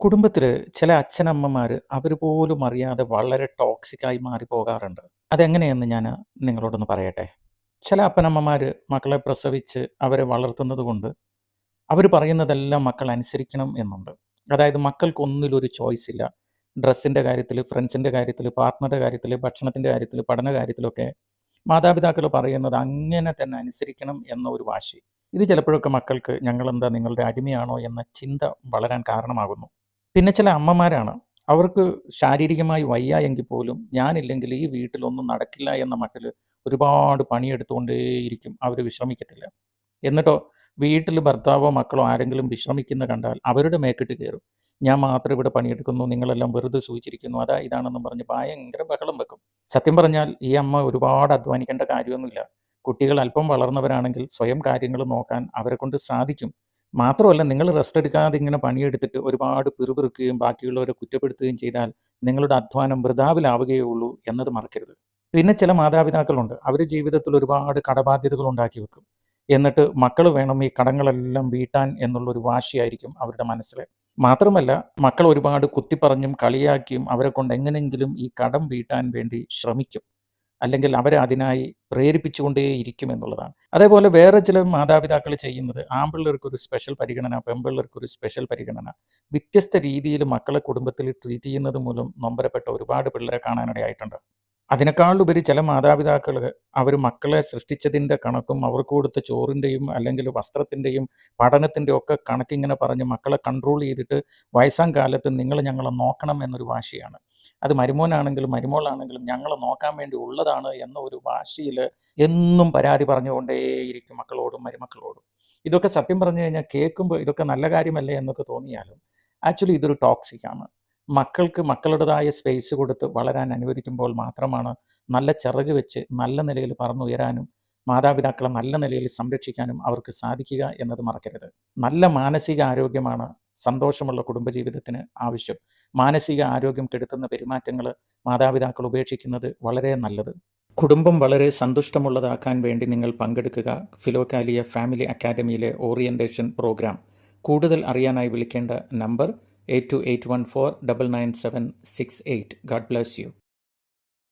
കുടുംബത്തിൽ ചില അച്ഛനമ്മമാർ അവർ പോലും അറിയാതെ വളരെ ടോക്സിക്കായി മാറി പോകാറുണ്ട്. അതെങ്ങനെയെന്ന് ഞാൻ നിങ്ങളോടൊന്ന് പറയട്ടെ? ചില അപ്പനമ്മമാർ മക്കളെ പ്രസവിച്ച് അവരെ വളർത്തുന്നത് കൊണ്ട് അവർ പറയുന്നതെല്ലാം മക്കൾ അനുസരിക്കണം എന്നുണ്ട്. അതായത് മക്കൾക്കൊന്നിലൊരു ചോയ്സ് ഇല്ല. ഡ്രസ്സിന്റെ കാര്യത്തിൽ ഫ്രണ്ട്സിന്റെ കാര്യത്തിൽ പാർട്ട്ണറുടെ കാര്യത്തിൽ ഭക്ഷണത്തിന്റെ കാര്യത്തിൽ പഠന കാര്യത്തിലൊക്കെ മാതാപിതാക്കൾ പറയുന്നത് അങ്ങനെ തന്നെ അനുസരിക്കണം എന്ന ഒരു വാശി. ഇത് ചിലപ്പോഴൊക്കെ മക്കൾക്ക് ഞങ്ങളെന്താ നിങ്ങളുടെ അടിമയാണോ എന്ന ചിന്ത വളരാൻ കാരണമാകുന്നു. പിന്നെ ചില അമ്മമാരാണ്. അവർക്ക് ശാരീരികമായി വയ്യ എങ്കിൽ പോലും ഞാനില്ലെങ്കിൽ ഈ വീട്ടിലൊന്നും നടക്കില്ല എന്ന മട്ടിൽ ഒരുപാട് പണിയെടുത്തുകൊണ്ടേയിരിക്കും അവർ വിശ്രമിക്കത്തില്ല. എന്നിട്ടോ വീട്ടിൽ ഭർത്താവോ മക്കളോ ആരെങ്കിലും വിശ്രമിക്കുന്ന കണ്ടാൽ അവരുടെ മേക്കിട്ട് കയറും. ഞാൻ മാത്രം ഇവിടെ പണിയെടുക്കുന്നു നിങ്ങളെല്ലാം വെറുതെ സൂചിച്ചിരിക്കുന്നു അതാ ഇതാണെന്നും പറഞ്ഞ് ഭയങ്കര ബഹളം വെക്കും. സത്യം പറഞ്ഞാൽ ഈ അമ്മ ഒരുപാട് അധ്വാനിക്കേണ്ട കാര്യമൊന്നുമില്ല. കുട്ടികൾ അല്പം വളർന്നവരാണെങ്കിൽ സ്വയം കാര്യങ്ങൾ നോക്കാൻ അവരെ കൊണ്ട് സാധിക്കും. മാത്രമല്ല നിങ്ങൾ റെസ്റ്റ് എടുക്കാതെ ഇങ്ങനെ പണിയെടുത്തിട്ട് ഒരുപാട് പിറുപിറുക്കുകയും ബാക്കിയുള്ളവരെ കുറ്റപ്പെടുത്തുകയും ചെയ്താൽ നിങ്ങളുടെ അധ്വാനം വൃതാവിലാവുകയേ ഉള്ളൂ എന്നത് മറക്കരുത്. പിന്നെ ചില മാതാപിതാക്കളുണ്ട്. അവർ ജീവിതത്തിൽ ഒരുപാട് കടബാധ്യതകൾ ഉണ്ടാക്കി വെക്കും. എന്നിട്ട് മക്കൾ വേണം ഈ കടങ്ങളെല്ലാം വീട്ടാൻ എന്നുള്ളൊരു വാശിയായിരിക്കും അവരുടെ മനസ്സിൽ മാത്രമല്ല മക്കൾ ഒരുപാട് കുത്തിപ്പറഞ്ഞും കളിയാക്കിയും അവരെ കൊണ്ട് എങ്ങനെയെങ്കിലും ഈ കടം വീട്ടാൻ വേണ്ടി ശ്രമിക്കും. അല്ലെങ്കിൽ അവരെ അതിനായി പ്രേരിപ്പിച്ചുകൊണ്ടേയിരിക്കും എന്നുള്ളതാണ്. അതേപോലെ വേറെ ചില മാതാപിതാക്കൾ ചെയ്യുന്നത് ആമ്പിള്ളേർക്കൊരു സ്പെഷ്യൽ പരിഗണന പെമ്പിള്ളേർക്കൊരു സ്പെഷ്യൽ പരിഗണന. വ്യത്യസ്ത രീതിയിൽ മക്കളെ കുടുംബത്തിൽ ട്രീറ്റ് ചെയ്യുന്നത് മൂലം നൊമ്പരപ്പെട്ട ഒരുപാട് പിള്ളേരെ കാണാനിടയായിട്ടുണ്ട് അതിനേക്കാളുപരി ചില മാതാപിതാക്കൾ അവർ മക്കളെ സൃഷ്ടിച്ചതിന്റെ കണക്കും അവർക്ക് കൊടുത്ത ചോറിന്റെയും അല്ലെങ്കിൽ വസ്ത്രത്തിന്റെയും പഠനത്തിന്റെ ഒക്കെ കണക്കിങ്ങനെ പറഞ്ഞ് മക്കളെ കൺട്രോൾ ചെയ്തിട്ട് വയസ്സാം കാലത്ത് നിങ്ങൾ ഞങ്ങളെ നോക്കണം എന്നൊരു വാശിയാണ്. അത് മരുമോനാണെങ്കിലും മരുമോളാണെങ്കിലും ഞങ്ങളെ നോക്കാൻ വേണ്ടി ഉള്ളതാണ് എന്ന ഒരു വാശിയിൽ എന്നും പരാതി പറഞ്ഞുകൊണ്ടേയിരിക്കും മക്കളോടും മരുമക്കളോടും. ഇതൊക്കെ സത്യം പറഞ്ഞു കഴിഞ്ഞാൽ കേൾക്കുമ്പോൾ ഇതൊക്കെ നല്ല കാര്യമല്ലേ എന്നൊക്കെ തോന്നിയാലും ആക്ച്വലി ഇതൊരു ടോക്സിക് ആണ്. മക്കൾക്ക് മക്കളുടേതായ സ്പേസ് കൊടുത്ത് വളരാൻ അനുവദിക്കുമ്പോൾ മാത്രമാണ് നല്ല ചിറക് വെച്ച് നല്ല നിലയിൽ പറന്നുയരാനും മാതാപിതാക്കളെ നല്ല നിലയിൽ സംരക്ഷിക്കാനും അവർക്ക് സാധിക്കുക എന്നത് മറക്കരുത്. നല്ല മാനസിക ആരോഗ്യമാണ് സന്തോഷമുള്ള കുടുംബജീവിതത്തിന് ആവശ്യം. മാനസിക ആരോഗ്യം കെടുത്തുന്ന പെരുമാറ്റങ്ങൾ മാതാപിതാക്കൾ ഉപേക്ഷിക്കുന്നത് വളരെ നല്ലത്. കുടുംബം വളരെ സന്തുഷ്ടമുള്ളതാക്കാൻ വേണ്ടി നിങ്ങൾ പങ്കെടുക്കുക. ഫിലോകാലിയ ഫാമിലി അക്കാദമിയിലെ ഓറിയന്റേഷൻ പ്രോഗ്രാം. കൂടുതൽ അറിയാനായി വിളിക്കേണ്ട number eight two eight one four double nine seven six eight. God bless you.